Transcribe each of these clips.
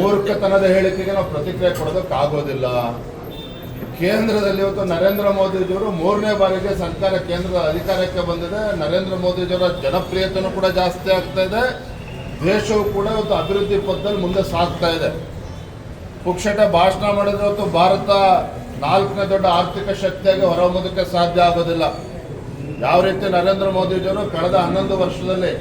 ಮೂರ್ಖತನದ ಹೇಳಿಕೆಗೆ ನಾವು ಪ್ರತಿಕ್ರಿಯೆ ಕೊಡೋದಕ್ಕೆ ಆಗೋದಿಲ್ಲ. ಕೇಂದ್ರದಲ್ಲಿ ಇವತ್ತು ನರೇಂದ್ರ ಮೋದಿಜಿಯವರು ಮೂರನೇ ಬಾರಿಗೆ ಸರ್ಕಾರ ಕೇಂದ್ರದ ಅಧಿಕಾರಕ್ಕೆ ಬಂದಿದೆ. ನರೇಂದ್ರ ಮೋದಿಜಿಯವರ ಜನಪ್ರಿಯತೆನೂ ಕೂಡ ಜಾಸ್ತಿ ಆಗ್ತಾ ಇದೆ. ದೇಶವು ಕೂಡ ಇವತ್ತು ಅಭಿವೃದ್ಧಿ ಪಥದಲ್ಲಿ ಮುಂದೆ ಸಾಗ್ತಾ ಇದೆ. ಪುಕ್ಷಟ ಭಾಷಣ ಮಾಡಿದ್ರೆ ಇವತ್ತು ಭಾರತ ನಾಲ್ಕನೇ ದೊಡ್ಡ ಆರ್ಥಿಕ ಶಕ್ತಿಯಾಗಿ ಹೊರಹೊಮ್ಮೋದಕ್ಕೆ ಸಾಧ್ಯ ಆಗೋದಿಲ್ಲ. ಯಾವ ರೀತಿ ನರೇಂದ್ರ ಮೋದಿಜಿಯವರು ಕಳೆದ ಹನ್ನೊಂದು ವರ್ಷದಲ್ಲಿ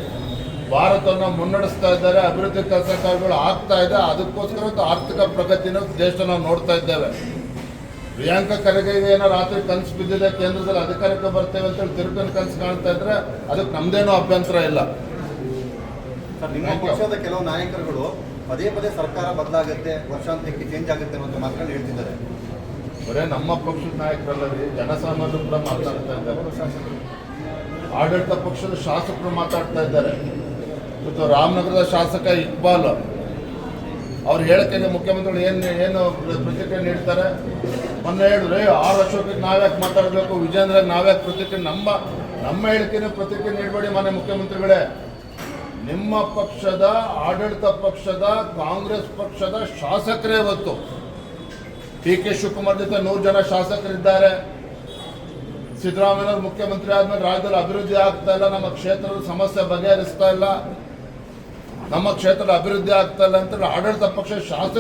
ಭಾರತವನ್ನು ಮುನ್ನಡೆಸ್ತಾ ಇದ್ದಾರೆ ಅಭಿವೃದ್ಧಿ ಕೆಲಸ ಕಾರ್ಯಗಳು ಆಗ್ತಾ ಇದೆ ಅದಕ್ಕೋಸ್ಕರ ಆರ್ಥಿಕ ಪ್ರಗತಿನ ದೇಶ ನಾವು ನೋಡ್ತಾ ಇದ್ದೇವೆ. ಪ್ರಿಯಾಂಕಾ ಖರ್ಗೆ ಏನೋ ರಾತ್ರಿ ಕನಸು ಬಿದ್ದಿದೆ ಕೇಂದ್ರದಲ್ಲಿ ಅಧಿಕಾರಕ್ಕೆ ಬರ್ತೇವೆ ಅಂತೇಳಿ ತಿರುಕನ್ ಕನಸು ಕಾಣ್ತಾ ಇದ್ರೆ ಅದಕ್ಕೆ ನಮ್ದೇನೂ ಅಭ್ಯಂತರ ಇಲ್ಲ. ಸರ್ ನಿಮ್ಮ. ಪಕ್ಷದ ಕೆಲವು ನಾಯಕರುಗಳು ಪದೇ ಪದೇ ಸರ್ಕಾರ ಬದಲಾಗುತ್ತೆ ವರ್ಷಾಂತ್ಯಕ್ಕೆ ಚೇಂಜ್ ಆಗುತ್ತೆ ಅನ್ನೋ ಮಾತುಗಳು ಹೇಳ್ತಿದ್ದಾರೆ. ಬರೇ ನಮ್ಮ ಪಕ್ಷದ ನಾಯಕರಲ್ಲದೆ ಜನಸಾಮಾನ್ಯರು ಕೂಡ ಮಾತಾಡ್ತಾ ಇದ್ದಾರೆ. ಆಡಳಿತ ಪಕ್ಷದ ಶಾಸಕರು ಮಾತಾಡ್ತಾ ಇದ್ದಾರೆ. ಇವತ್ತು ರಾಮನಗರದ ಶಾಸಕ ಇಕ್ಬಾಲ್. ಅವ್ರು ಹೇಳಕ್ಕೆ ಮುಖ್ಯಮಂತ್ರಿಗಳು ಏನು ಏನು ಪ್ರತಿಕ್ರಿಯೆ ನೀಡ್ತಾರೆ? ಮೊನ್ನೆ ಹೇಳಿದ್ರೆ ಆರು ವರ್ಷಕ್ಕೆ ನಾವ್ಯಾಕೆ ಮಾತಾಡಬೇಕು? ವಿಜೇಂದ್ರಗೆ ನಾವ್ಯಾಕೆ ಪ್ರತಿಕ್ರಿಯೆ ನಮ್ಮ ನಮ್ಮ ಹೇಳಿಕೆನೇ ಪ್ರತಿಕ್ರಿಯೆ ನೀಡಬೇಡಿ ಮಾನ್ಯ ಮುಖ್ಯಮಂತ್ರಿಗಳೇ. ನಿಮ್ಮ ಪಕ್ಷದ, ಆಡಳಿತ ಪಕ್ಷದ, ಕಾಂಗ್ರೆಸ್ ಪಕ್ಷದ ಶಾಸಕರೇ ಇವತ್ತು. ಪಿ ಕೆ ಶಿವಕುಮಾರ್ ಜೊತೆ ನೂರು ಜನ ಶಾಸಕರಿದ್ದಾರೆ. ಸಿದ್ದರಾಮಯ್ಯ ಮುಖ್ಯಮಂತ್ರಿ ಆದ್ಮೇಲೆ ರಾಜ್ಯದಲ್ಲಿ ಅಭಿವೃದ್ಧಿ ಆಗ್ತಾ ಇಲ್ಲ, ನಮ್ಮ ಕ್ಷೇತ್ರದ ಸಮಸ್ಯೆ ಬಗೆಹರಿಸ್ತಾ ಇಲ್ಲ. ನಮ್ಮ ಕ್ಷೇತ್ರದ ಅಭಿವೃದ್ಧಿ ಆಗ್ತಾ ಅಂತ ಆಡಳಿತ ಪಕ್ಷ ಶಾಸಕ